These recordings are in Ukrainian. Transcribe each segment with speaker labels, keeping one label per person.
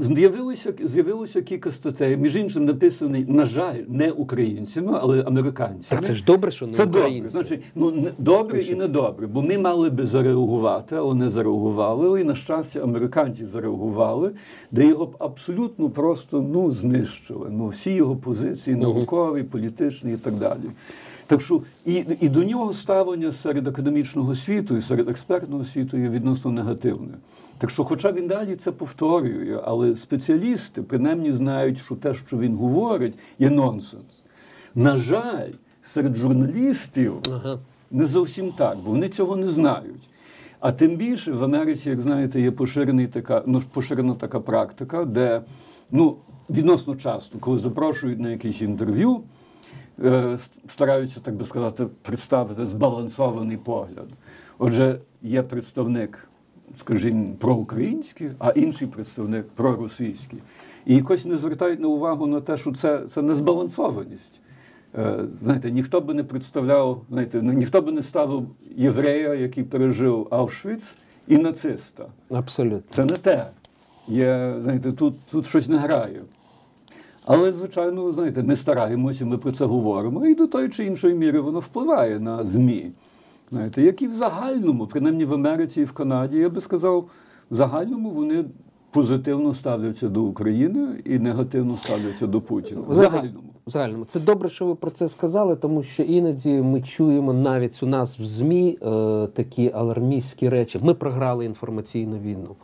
Speaker 1: З'явилося, з'явилося кілька статей, між іншим написаний, на жаль, не українцями, але американцями.
Speaker 2: Так це ж добре, що не
Speaker 1: Це добре. Значить, ну не- добре і не добре, бо ми мали би зареагувати, але не зареагували. І на щастя, американці зареагували, де його б абсолютно просто ну знищили. Ну всі його позиції, наукові, політичні і так далі. Так що і, і до нього ставлення серед академічного світу і серед експертного світу є відносно негативне. Так що, хоча він далі це повторює, але спеціалісти принаймні знають, що те, що він говорить, є нонсенс. На жаль, серед журналістів
Speaker 2: Ага.
Speaker 1: не зовсім так, бо вони цього не знають. А тим більше в Америці, як знаєте, є поширений така, ну, поширена така практика, де ну, відносно часто, коли запрошують на якесь інтерв'ю, стараються, так би сказати, представити збалансований погляд. Отже, є представник, скажімо, проукраїнський, а інший представник проросійський. І якось не звертають на увагу на те, що це, це незбалансованість. Е, Знаєте, ніхто би не представляв, знаєте, ніхто би не ставив єврея, який пережив Аушвіц, і нациста.
Speaker 2: Абсолютно.
Speaker 1: Це не те. Є, знаєте, тут, тут щось не грає. Але, звичайно, знаєте, ми стараємося, ми про це говоримо, і до тої чи іншої міри воно впливає на ЗМІ. Знаєте, які в загальному, принаймні в Америці і в Канаді, я би сказав, в загальному вони позитивно ставляться до України і негативно ставляться до Путіна. В загальному.
Speaker 2: В загальному. Це добре, що ви про це сказали, тому що іноді ми чуємо навіть у нас в ЗМІ е, такі алармістські речі. Ми програли інформаційну війну.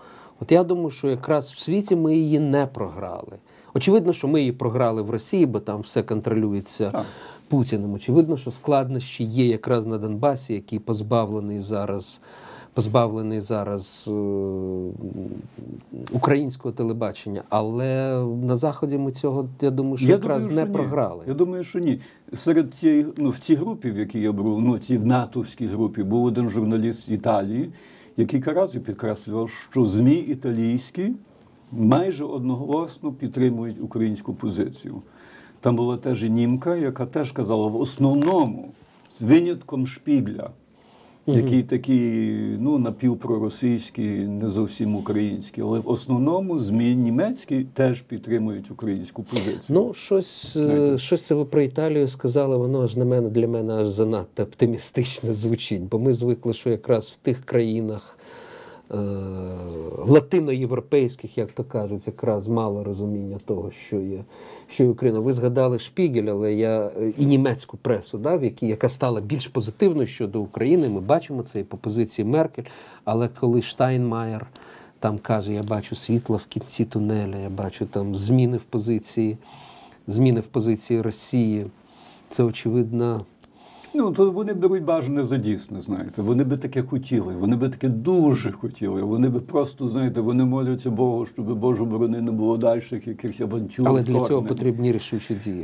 Speaker 2: От я думаю, що якраз в світі ми її не програли. Очевидно, що ми її програли в Росії, бо там все контролюється
Speaker 1: Так.
Speaker 2: Путіним. Очевидно, що складнощі є якраз на Донбасі, який позбавлений зараз. Позбавлений зараз е, українського телебачення, але на заході ми цього я думаю, що якраз
Speaker 1: думаю,
Speaker 2: не
Speaker 1: ні.
Speaker 2: програли.
Speaker 1: Я думаю, що ні. Серед цієї, ну, в цій групі, в якій я був, ну, цій в натовській групі, був один журналіст з Італії, який разів підкреслював, що ЗМІ італійські майже одноголосно підтримують українську позицію. Там була теж і німка, яка теж казала, в основному, з винятком шпігля, який такий ну, напівпроросійський, не зовсім український, але в основному ЗМІ німецькі теж підтримують українську позицію.
Speaker 2: Ну, щось, е, щось це ви про Італію сказали, воно аж на мене для мене аж занадто оптимістично звучить, бо ми звикли, що якраз в тих країнах е, латиноєвропейських, як то кажуть, якраз мало розуміння того, що є, що є Україна. Ви згадали Шпігель, але я е, і німецьку пресу, да, в якій, яка стала більш позитивною щодо України. Ми бачимо це і по позиції Меркель. Але коли Штайнмаєр там каже, я бачу світло в кінці тунеля, я бачу там зміни в позиції, зміни в позиції Росії. Це очевидно.
Speaker 1: Ну, то вони беруть бажане за дійсне, знаєте. Вони би таке хотіли, вони би таке дуже хотіли. Вони би просто, знаєте, вони моляться Богу, щоб Божу борони не було дальших якихось авантюр.
Speaker 2: Але для цього потрібні рішучі дії.